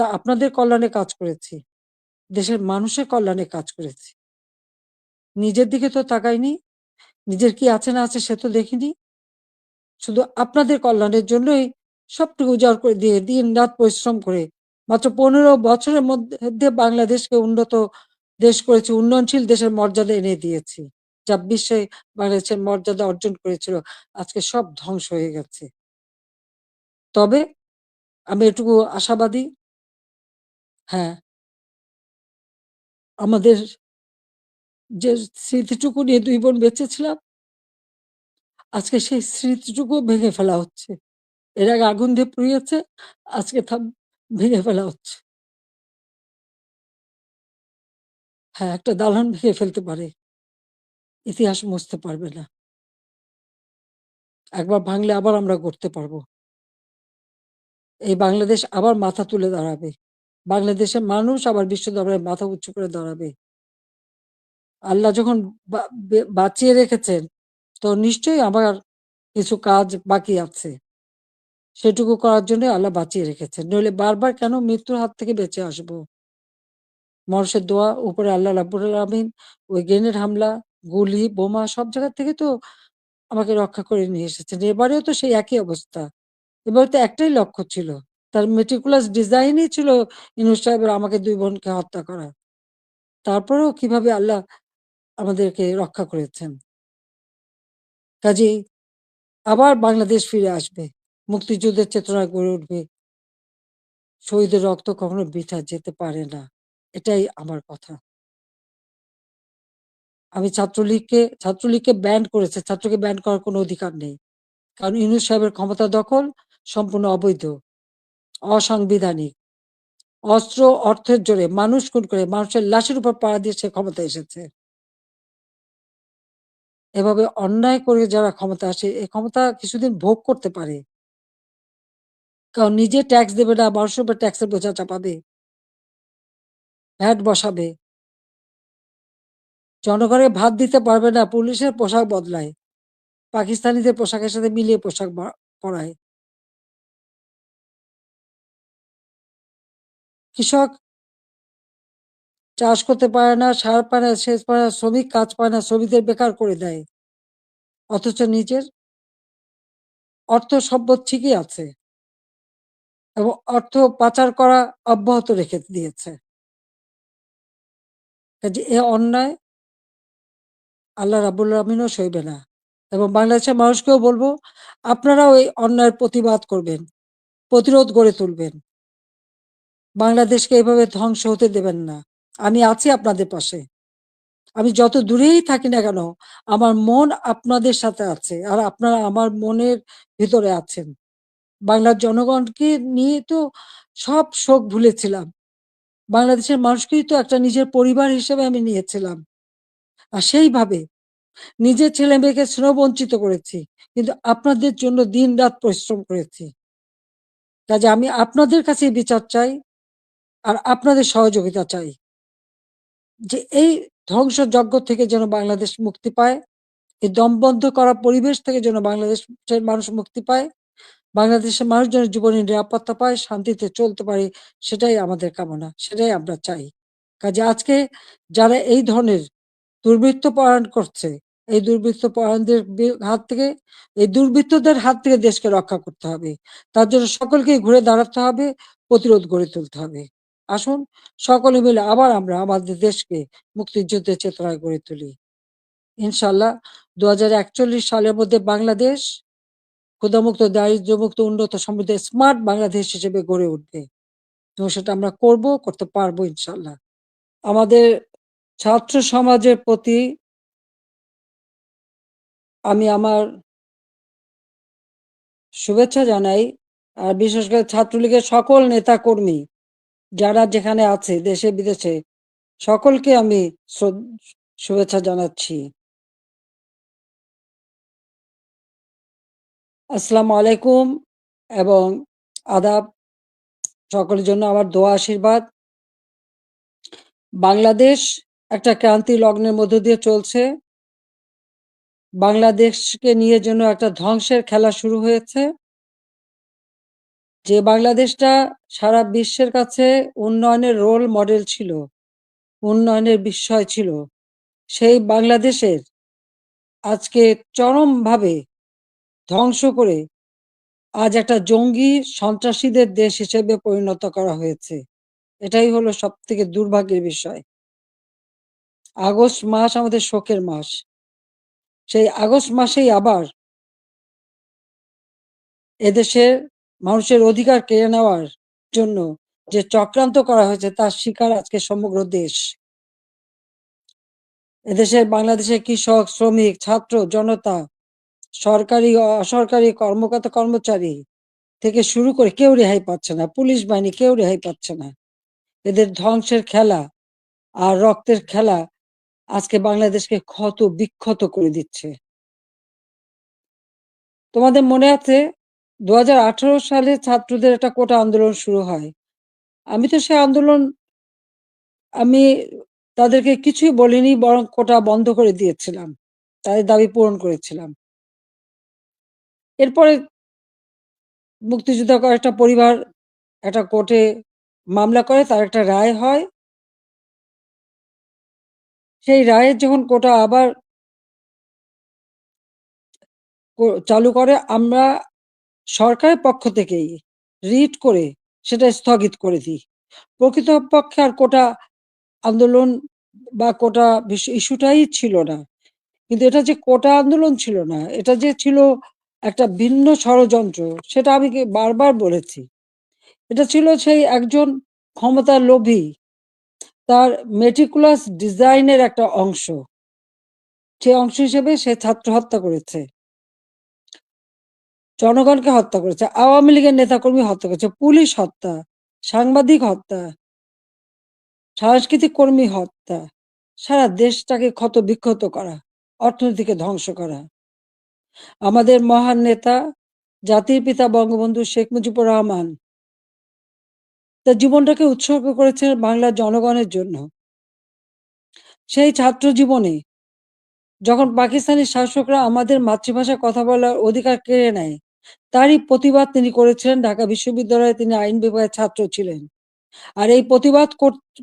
শুধু আপনাদের কল্যাণে কাজ করেছি। দেশের মানুষের কল্যাণে কাজ করেছি। নিজের দিকে তো তাকাইনি। নিজের কি আছে না আছে সে তো দেখিনি। শুধু আপনাদের কল্যাণের জন্যই সবটুকু উজাড় করে দিয়ে দিন-রাত পরিশ্রম করে মাত্র ১৫ বছরের মধ্যে বাংলাদেশকে উন্নত দেশ করেছি, উন্নয়নশীল দেশের মর্যাদা এনে দিয়েছি। যা বিশ্বে বাংলাদেশের মর্যাদা অর্জন করেছিল, আজকে সব ধ্বংস হয়ে গেছে। তবে আমি এটুকু আশাবাদী হ্যাঁ। আমাদের যে স্মৃতিটুকু নিয়ে ২ বোন বেঁচে ছিলাম আজকে সেই স্মৃতিটুকুও ভেঙে ফেলা হচ্ছে। এর আগে আগুন দিয়ে পুড়িয়েছে, আজকে তা ভেঙে ফেলা হচ্ছে। হ্যাঁ, একটা দালান ভেঙে ফেলতে পারে। ইতিহাস মুছতে পারবে না। একবার ভাঙলে আবার আমরা গড়তে পারব। এই বাংলাদেশ আবার মাথা তুলে দাঁড়াবে। বাংলাদেশের মানুষ আবার বিশ্ব দরবারে মাথা উঁচু করে দাঁড়াবে। আল্লাহ যখন বাঁচিয়ে রেখেছেন, তো নিশ্চয়ই আমার কিছু কাজ বাকি আছে। সেটুকু করার জন্য আল্লাহ বাঁচিয়ে রেখেছেন। নইলে বারবার কেন মৃত্যুর হাত থেকে বেঁচে আসব? মানুষের দোয়া, উপরে আল্লাহ রাব্বুল আলামিন, ওই গ্রেনেড হামলা, গুলি, বোমা সব জায়গা থেকে তো আমাকে রক্ষা করে নিয়ে এসেছেন। এবারেও তো সেই একই অবস্থা। এবারে তো একটাই লক্ষ্য ছিল। তার meticulous ডিজাইনই ছিল ইউনূস সাহেবের আমাকে দুই বোনকে হত্যা করা। তারপরেও কীভাবে আল্লাহ আমাদেরকে রক্ষা করেছেন। কাজেই আবার বাংলাদেশ ফিরে আসবে। মুক্তিযুদ্ধের চেতনা গড়ে উঠবে। শহীদের রক্ত কখনো বৃথা যেতে পারে না। এটাই আমার কথা। আমি ছাত্রলীগকে ছাত্রলীগকে ব্যান্ড করেছে। ছাত্রকে ব্যান্ড করার কোনো অধিকার নেই। কারণ ইউনূস সাহেবের ক্ষমতা দখল সম্পূর্ণ অবৈধ, অসাংবিধানিক। অস্ত্র, অর্থের জোরে মানুষ খুন করে মানুষের লাশের উপর পাড়া দিয়ে সে ক্ষমতা এসেছে। এভাবে অন্যায় করে যারা ক্ষমতা আসে, এ ক্ষমতা কিছুদিন ভোগ করতে পারে। কারণ নিজে ট্যাক্স দেবে না, মানুষের উপর ট্যাক্সের বোঝা চাপাবে। ভ্যাট বসাবে। জনগণের ভাত দিতে পারবে না, পুলিশের পোশাক বদলায়। পাকিস্তানিদের পোশাকের সাথে মিলিয়ে পোশাক পরায়। কৃষক চাষ করতে পারে না, সার পায় না, সেচ পায় না, শ্রমিক কাজ পায় না, শ্রমিকদের বেকার করে দেয়। অথচ নিজের অর্থ সম্পদ ঠিকই আছে। এবং অর্থ পাচার করা অব্যাহত রেখে দিয়েছে। কাজে এ অন্যায় আল্লাহ রাবুল আলামিনও সইবে না। এবং বাংলাদেশের মানুষকেও বলব আপনারাও এই অন্যায়ের প্রতিবাদ করবেন, প্রতিরোধ গড়ে তুলবেন। বাংলাদেশকে এভাবে ধ্বংস হতে দেবেন না। আমি আছি আপনাদের পাশে। আমি যত দূরেই থাকি না কেন, আমার মন আপনাদের সাথে আছে। আর আপনারা আমার মনের ভিতরে আছেন। বাংলার জনগণকে নিয়ে তো সব শোক ভুলেছিলাম। বাংলাদেশের মানুষকেই তো একটা নিজের পরিবার হিসেবে আমি নিয়েছিলাম। আর সেইভাবে নিজের ছেলে-মেয়েকে স্নেহ-বঞ্চিত করেছি। কিন্তু আপনাদের জন্য দিন-রাত পরিশ্রম করেছি। কাজে আমি আপনাদের কাছেই বিচার চাই। আর আপনাদের সহযোগিতা চাই। যে এই ধ্বংসযজ্ঞ থেকে যেন বাংলাদেশ মুক্তি পায়। এই দমবন্ধ করা পরিবেশ থেকে যেন বাংলাদেশের মানুষ মুক্তি পায়। বাংলাদেশের মানুষ যেন জীবনের নিরাপত্তা পায়, শান্তিতে চলতে পারে, সেটাই আমাদের কামনা। সেটাই আমরা চাই। কাজে আজকে যারা এই ধরনের দুর্বৃত্ত পরায়ণ করছে, এই দুর্বৃত্ত পরায়ণদের হাত থেকে এই দুর্বৃত্তদের হাত থেকে দেশকে রক্ষা করতে হবে। তার জন্য সকলকেই ঘুরে দাঁড়াতে হবে, প্রতিরোধ গড়ে তুলতে হবে। আসুন সকলে মিলে আবার আমরা আমাদের দেশকে মুক্তিযুদ্ধের চেতনায় গড়ে তুলি। ইনশাআল্লাহ ২০৪১ সালের মধ্যে বাংলাদেশ ক্ষুধামুক্ত, দারিদ্র্যমুক্ত, উন্নত, সমৃদ্ধ, স্মার্ট বাংলাদেশ হিসেবে গড়ে উঠবে। এবং সেটা আমরা করব, করতে পারব ইনশাল্লাহ আমাদের ছাত্র সমাজের প্রতি আমি আমার শুভেচ্ছা জানাই। আর বিশেষ করে ছাত্রলীগের সকল নেতাকর্মী যারা যেখানে আছে, দেশে বিদেশে, সকলকে আমি শুভেচ্ছা জানাচ্ছি। আসসালামু আলাইকুম এবং আদাব। সকলের জন্য আমার দোয়া, আশীর্বাদ। বাংলাদেশ একটা ক্রান্তি লগ্নের মধ্য দিয়ে চলছে। বাংলাদেশকে নিয়ে যেন একটা ধ্বংসের খেলা শুরু হয়েছে। যে বাংলাদেশটা সারা বিশ্বের কাছে উন্নয়নের রোল মডেল ছিল, উন্নয়নের বিস্ময় ছিল, সেই বাংলাদেশের আজকে চরমভাবে ধ্বংস করে আজ একটা জঙ্গি সন্ত্রাসীদের দেশ হিসেবে পরিণত করা হয়েছে। এটাই হলো সব থেকে দুর্ভাগ্যের বিষয়। আগস্ট মাস আমাদের শোকের মাস। সেই আগস্ট মাসেই আবার এদেশের মানুষের অধিকার কেড়ে নেওয়ার জন্য যে চক্রান্ত করা হয়েছে, তার শিকার আজকে সমগ্র দেশ। এদেশের বাংলাদেশের কৃষক, শ্রমিক, ছাত্র, জনতা, সরকারি অসরকারি কর্মকর্তা, কর্মচারী থেকে শুরু করে কেউ রেহাই পাচ্ছে না। পুলিশ বাহিনী কেউ রেহাই পাচ্ছে না। এদের ধ্বংসের খেলা আর রক্তের খেলা আজকে বাংলাদেশকে ক্ষত বিক্ষত করে দিচ্ছে। তোমাদের মনে আছে দু হাজার আঠারো সালে ছাত্রদের একটা কোটা আন্দোলন শুরু হয়। আমি তো সে আন্দোলন, আমি তাদেরকে কিছুই বলিনি, বরং কোটা বন্ধ করে দিয়েছিলাম, তাদের দাবি পূরণ করেছিলাম। এরপরে মুক্তিযোদ্ধা কয়েকটা পরিবার একটা কোর্টে মামলা করে, তার একটা রায় হয়। সেই রায়ের যখন কোটা আবার চালু করে, আমরা সরকারের পক্ষ থেকেই রিট করে সেটা স্থগিত করে দিই। প্রকৃতপক্ষে আর কোটা আন্দোলন বা কোটা ইস্যুটাই ছিল না। কিন্তু এটা যে কোটা আন্দোলন ছিল না, এটা যে ছিল একটা ভিন্ন ষড়যন্ত্র, সেটা আমি বারবার বলেছি। এটা ছিল সেই একজন ক্ষমতার লোভী, তার মেটিকুলাস ডিজাইনের একটা অংশ। সে অংশ হিসেবে সে ছাত্র হত্যা করেছে। জনগণকে হত্যা করেছে, আওয়ামী লীগের নেতাকর্মী হত্যা করেছে, পুলিশ হত্যা, সাংবাদিক হত্যা, সাংস্কৃতিক কর্মী হত্যা, সারা দেশটাকে ক্ষত বিক্ষত করা, অর্থনীতিকে ধ্বংস করা। আমাদের মহান নেতা, জাতির পিতা বঙ্গবন্ধু শেখ মুজিবুর রহমান, তার জীবনটাকে উৎসর্গ করেছেন বাংলার জনগণের জন্য। সেই ছাত্র জীবনে যখন পাকিস্তানি শাসকরা আমাদের মাতৃভাষায় কথা বলার অধিকার কেড়ে নেয় তারই প্রতিবাদ তিনি করেছিলেন। ঢাকা বিশ্ববিদ্যালয়ে তিনি আইন বিভাগের ছাত্র ছিলেন। আর এই প্রতিবাদ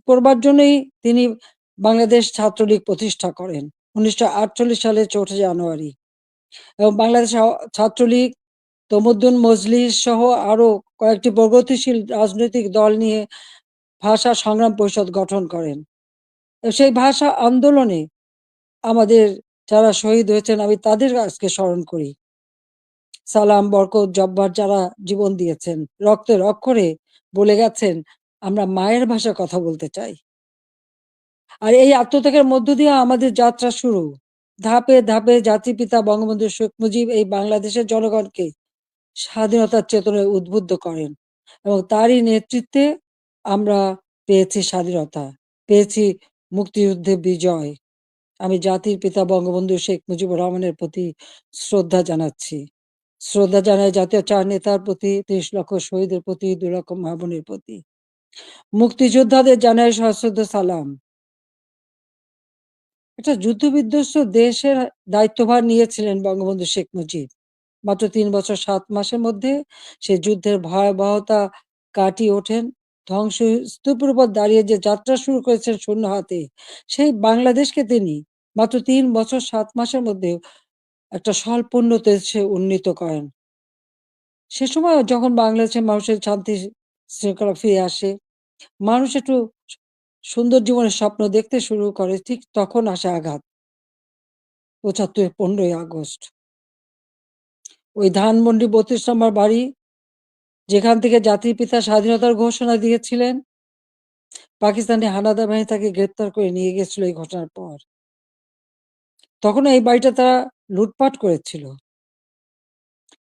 করবার জন্যই তিনি বাংলাদেশ ছাত্রলীগ প্রতিষ্ঠা করেন, উনিশশো আটচল্লিশ সালে চৌঠা জানুয়ারি। এবং বাংলাদেশ ছাত্রলীগ, তমুদ্দুন মজলিস সহ আরও কয়েকটি প্রগতিশীল রাজনৈতিক দল নিয়ে ভাষা সংগ্রাম পরিষদ গঠন করেন। সেই ভাষা আন্দোলনে আমাদের যারা শহীদ হয়েছেন, আমি তাদের আজকে স্মরণ করি। সালাম, বরকত, জব্বার যারা জীবন দিয়েছেন, রক্তের অক্ষরে বলে গেছেন, আমরা মায়ের ভাষা কথা বলতে চাই। আর এই আত্মত্যাগের মধ্য দিয়ে আমাদের যাত্রা শুরু। ধাপে ধাপে জাতিপিতা বঙ্গবন্ধু শেখ মুজিব এই বাংলাদেশের জনগণকে স্বাধীনতার চেতনায় উদ্বুদ্ধ করেন এবং তারই নেতৃত্বে আমরা পেয়েছি স্বাধীনতা, পেয়েছি মুক্তিযুদ্ধে বিজয়। আমি জাতির পিতা, বঙ্গবন্ধু শেখ মুজিবুর রহমানের প্রতি শ্রদ্ধা জানাচ্ছি। শ্রদ্ধা জানাই জাতীয় চার নেতার প্রতি ত্রিশ লক্ষ শহীদের প্রতি দু লক্ষ মাহবুনের প্রতি। মুক্তিযোদ্ধাদের জানাই সশ্রদ্ধ সালাম। একটা যুদ্ধ বিধ্বস্ত দেশের দায়িত্বভার নিয়েছিলেন বঙ্গবন্ধু শেখ মুজিব। মাত্র তিন বছর, সাত মাসের মধ্যে সে যুদ্ধের ভয়াবহতা কাটিয়ে ওঠেন। ধ্বংস স্তূপের উপর দাঁড়িয়ে যে যাত্রা শুরু করেছেন শূন্য হাতে, সেই বাংলাদেশকে তিনি মাত্র তিন বছর, সাত মাসের মধ্যে একটা স্বল্পোন্নত দেশে উন্নীত করেন। সে সময় যখন বাংলাদেশের মানুষের শান্তি শৃঙ্খলা ফিরে আসে, মানুষ একটু সুন্দর জীবনের স্বপ্ন দেখতে শুরু করে, ঠিক তখন আসে আঘাত। পঁচাত্তর, পনেরোই আগস্ট। ওই ধানমন্ডি বত্রিশ নম্বর বাড়ি, যেখান থেকে জাতির পিতা স্বাধীনতার ঘোষণা দিয়েছিলেন, পাকিস্তানি হানাদার বাহিনী তাকে গ্রেপ্তার করে নিয়ে গেছিল এই ঘটনার পর। তখন এই বাড়িটা তারা লুটপাট করেছিল।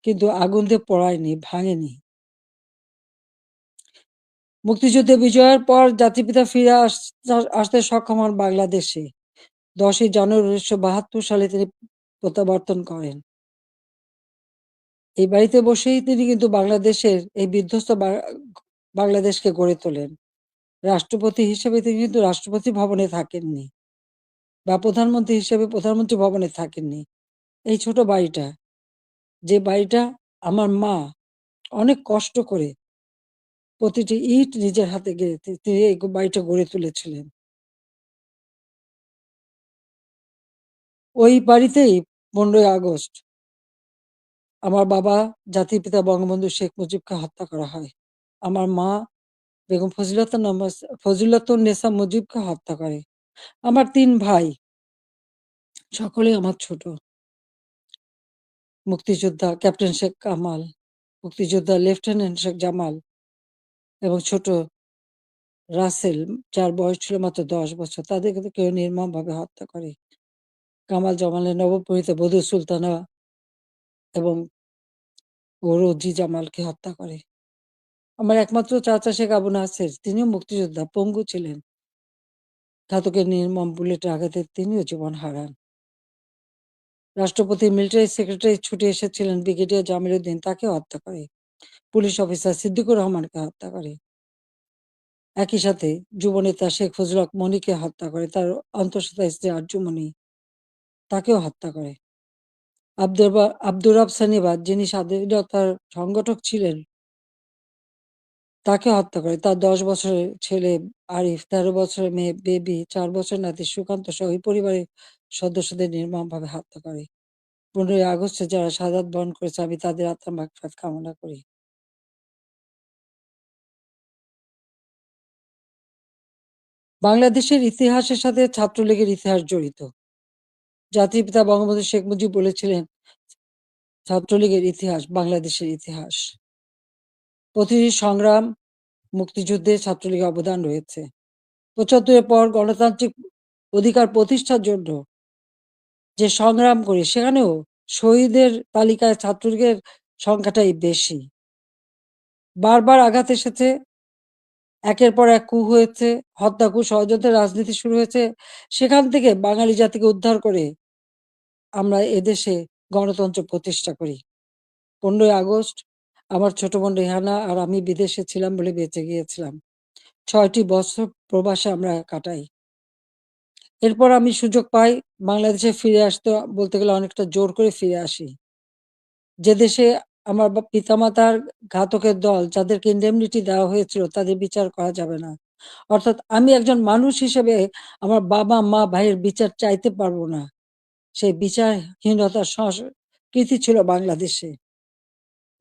কিন্তু আগুন দিয়ে পড়ায়নি, ভাঙেনি। মুক্তিযুদ্ধে বিজয়ের পর জাতিপিতা ফিরে আসতে সক্ষম হন বাংলাদেশে। দশই জানুয়ারি উনিশশো বাহাত্তর সালে তিনি প্রত্যাবর্তন করেন। এই বাড়িতে বসেই তিনি কিন্তু বাংলাদেশের এই বিধ্বস্ত বাংলাদেশকে গড়ে তোলেন। রাষ্ট্রপতি হিসেবে তিনি কিন্তু রাষ্ট্রপতি ভবনে থাকেননি বা প্রধানমন্ত্রী হিসেবে প্রধানমন্ত্রী ভবনে থাকেননি। এই ছোট বাড়িটা যে বাড়িটা আমার মা অনেক কষ্ট করে প্রতিটি ইট নিজের হাতে গেড়ে তিনি এই বাড়িটা গড়ে তুলেছিলেন। ওই বাড়িতেই ১৫ই আগস্ট আমার বাবা, জাতির পিতা বঙ্গবন্ধু শেখ মুজিবকে হত্যা করা হয়। আমার মা বেগম ফজিলাতুন্নেসা ফজিলাতুন্নেসা মুজিবকে হত্যা করে। আমার তিন ভাই, সকলেই আমার ছোট। মুক্তিযোদ্ধা ক্যাপ্টেন শেখ কামাল, মুক্তিযোদ্ধা লেফটেন্যান্ট শেখ জামাল এবং ছোট রাসেল যার বয়স ছিল মাত্র ১০ বছর তাদেরকে কেউ নির্মমভাবে হত্যা করে। কামাল জামালের নবপরিণীত বধূ সুলতানা এবং রোজি জামালকে হত্যা করে। আমার একমাত্র চাচা শেখ আবু নাসের তিনিও মুক্তিযোদ্ধা, পঙ্গু ছিলেন। ঘাতকের নির্মম বুলেটের আঘাতে তিনিও জীবন হারান। রাষ্ট্রপতি মিলিটারি সেক্রেটারি ছুটে এসেছিলেন ব্রিগেডিয়ার জামিল উদ্দিন তাকে হত্যা করে। পুলিশ অফিসার সিদ্দিকুর রহমানকে হত্যা করে। একই সাথে যুবনেতা শেখ ফজল মনিকে হত্যা করে, তার অন্তঃসত্ত্বা স্ত্রী আরজুমনি তাকেও হত্যা করে। আব্দুর আব্দুর রব সানিবাদ, যিনি স্বাধীনতার সংগঠক ছিলেন তাকে হত্যা করে। তার দশ বছরের ছেলে আরিফ, তেরো বছরের মেয়ে বেবি, চার বছর নাতি সুকান্ত সহ পরিবারের সদস্যদের নির্মমভাবে হত্যা করে। পনেরোই আগস্টে যারা সাদাত বরণ করেছে, আমি তাদের আত্মা মাগফিরাত কামনা করি। বাংলাদেশের ইতিহাসের সাথে ছাত্রলীগের ইতিহাস জড়িত। জাতির পিতা বঙ্গবন্ধু শেখ মুজিব বলেছিলেন, ছাত্রলীগের ইতিহাস বাংলাদেশের ইতিহাস। প্রতিটি সংগ্রাম মুক্তিযুদ্ধে ছাত্রলীগের অবদান রয়েছে। পঁচাত্তরের পর গণতান্ত্রিক অধিকার প্রতিষ্ঠার জন্য যে সংগ্রাম করি, সেখানেও শহীদের তালিকায় ছাত্রলীগের সংখ্যাটাই বেশি। বারবার আঘাত এসেছে, একের পর এক কু হয়েছে, হত্যা কু, ষড়যন্ত্রের রাজনীতি শুরু হয়েছে। সেখান থেকে বাঙালি জাতিকে উদ্ধার করে আমরা এদেশে গণতন্ত্র প্রতিষ্ঠা করি। পনেরোই আগস্ট আমার ছোট বোন রেহানা আর আমি বিদেশে ছিলাম বলে বেঁচে গিয়েছিলাম। ছয়টি বছর প্রবাসে আমরা কাটাই। এরপর আমি সুযোগ পাই বাংলাদেশে ফিরে আসতে বলতে গেলে অনেকটা জোর করে ফিরে আসি। যে দেশে আমার পিতামাতার ঘাতকের দল যাদেরকে ইন্ডেমনিটি দেওয়া হয়েছিল তাদের বিচার করা যাবে না। অর্থাৎ আমি একজন মানুষ হিসেবে আমার বাবা, মা, ভাইয়ের বিচার চাইতে পারব না। সেই বিচারহীনতার সংস্কৃতি ছিল বাংলাদেশে।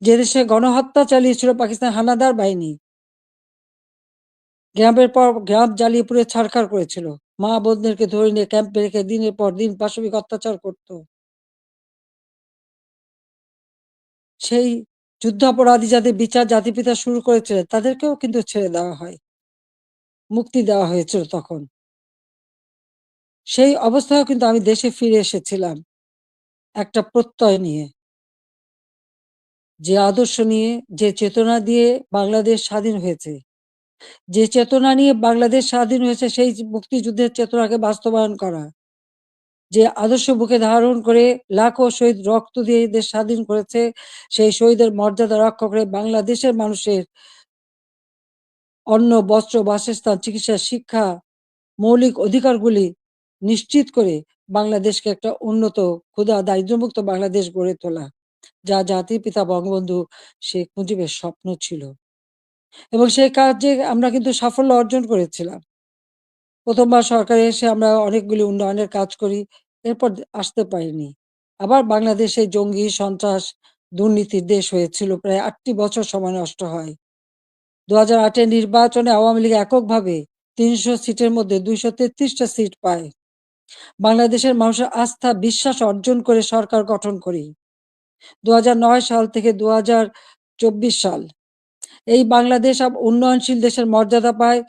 যে দেশে গণহত্যা চালিয়েছিল পাকিস্তান হানাদার বাহিনী গ্রামের পর গ্রাম জ্বালিয়ে পুড়ে ছাড়খাড় করেছিল। মা বোনদেরকে ধরে নিয়ে ক্যাম্পে রেখে দিনের পর দিন পাশবিক অত্যাচার করত। সেই যুদ্ধাপরাধী যাদের বিচার জাতিপিতা শুরু করেছিলেন তাদেরকেও কিন্তু ছেড়ে দেওয়া হয়, মুক্তি দেওয়া হয়েছিল তখন। সেই অবস্থায় কিন্তু আমি দেশে ফিরে এসেছিলাম, একটা প্রত্যয় নিয়ে। যে আদর্শ নিয়ে, যে চেতনা দিয়ে বাংলাদেশ স্বাধীন হয়েছে। যে চেতনা নিয়ে বাংলাদেশ স্বাধীন হয়েছে, সেই মুক্তিযুদ্ধের চেতনাকে বাস্তবায়ন করা। যে আদর্শ বুকে ধারণ করে লাখো শহীদ রক্ত দিয়ে দেশ স্বাধীন করেছে, সেই শহীদের মর্যাদা রক্ষা করে বাংলাদেশের মানুষের অন্ন, বস্ত্র, বাসস্থান, চিকিৎসা, শিক্ষা, মৌলিক অধিকারগুলি নিশ্চিত করে বাংলাদেশকে একটা উন্নত, ক্ষুধা, দারিদ্র্যমুক্ত বাংলাদেশ গড়ে তোলা। যা জাতির পিতা বঙ্গবন্ধু শেখ মুজিবের স্বপ্ন ছিল। এবং সেই কাজে আমরা কিন্তু সাফল্য অর্জন করেছিলাম। প্রথমবার সরকারে এসে আমরা অনেকগুলি উন্নয়নের কাজ করি, এরপর আসতে পারিনি। আবার বাংলাদেশে জঙ্গি, সন্ত্রাস দুর্নীতির দেশ হয়েছিল, প্রায় আটটি বছর সময় নষ্ট হয়। দু হাজার আটের নির্বাচনে আওয়ামী লীগ এককভাবে তিনশো সিটের মধ্যে দুইশো তেত্রিশটা সিট পায়। বাংলাদেশের মানুষের আস্থা, বিশ্বাস অর্জন করে সরকার গঠন করি। দু হাজার নয় সাল থেকে দুহাজার চব্বিশ সাল। এই বাংলাদেশ উন্নয়নশীল দেশের মর্যাদা পায়।